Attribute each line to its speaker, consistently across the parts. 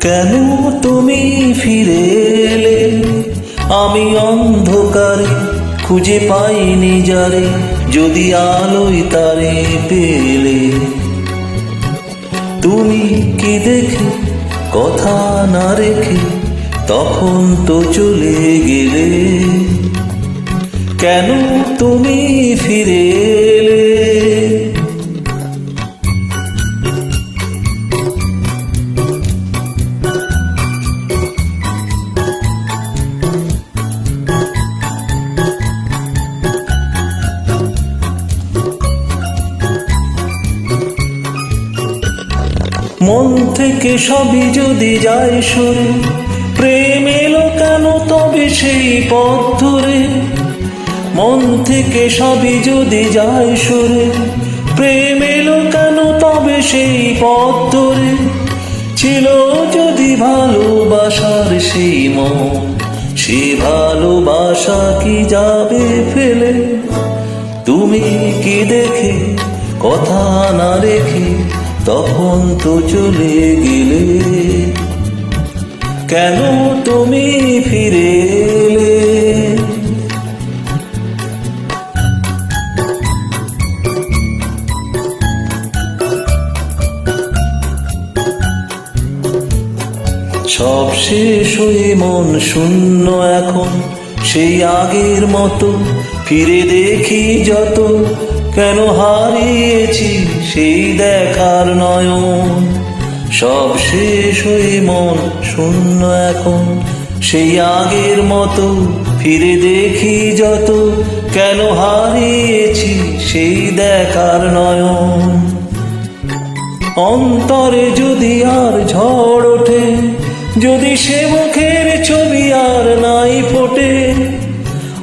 Speaker 1: কেন তুমি ফিরে এলে? আমি অন্ধকারে খুঁজে পাইনি যারে, যদি আলোয় তারে পেলে। তুমি কি দেখে কথা না রেখে তখন তো চলে গেলে? কেন তুমি ফিরে এলে? মন থেকে সবই যদি যায় সরে, প্রেম এলো কেন তবে সেই পথ ধরে? মন থেকে সবই যদি যায় সরে, প্রেম এলো কেন তবে সেই পথ ধরে? ছিল যদি ভালোবাসার সেই মন, সে ভালোবাসা কি যাবে ফেলে? তুমি কি দেখে কথা না রেখে তখন তো চলে গেলে কেন তুমি ফিরে সব শেষ হয়ে মন শূন্য এখন, সেই আগের মতো ফিরে দেখি যত, কেন হারিয়েছি সেই দেখার নয়ন। সব শেষ হয়ে মন শূন্য এখন। সেই আগের মতো ফিরে দেখি যত, কেন হারিয়েছি সেই দেখার নয়ন। অন্তরে যদি আর ঝড় ওঠে, যদি সে মুখের ছবি আর নাই ফোটে,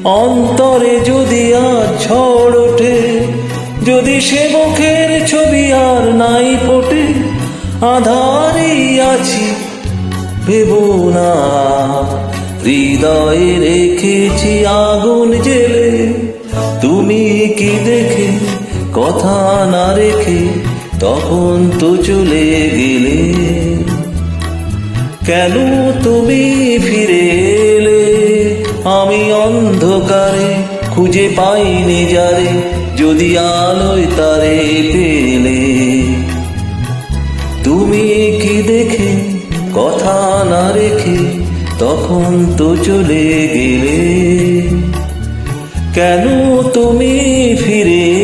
Speaker 1: অন্তরে যদি আর ঝড় যদি সে মুখের ছবি আর নাই ফোটে আধারি আছি, ভেব না। হৃদয়ে রেখেছি আগুন জেলে, তুমি কি দেখে, কথা না রেখে, তখন তো চলে গেলে। কেন তুমি ফিরে এলে? আমি অন্ধকারে খুঁজে পাইনি যারে, যদি আলোয় তারে পেলে। তুমি কি দেখে, কথা না রেখে, তখন তো চলে গেলে। কেন তুমি ফিরে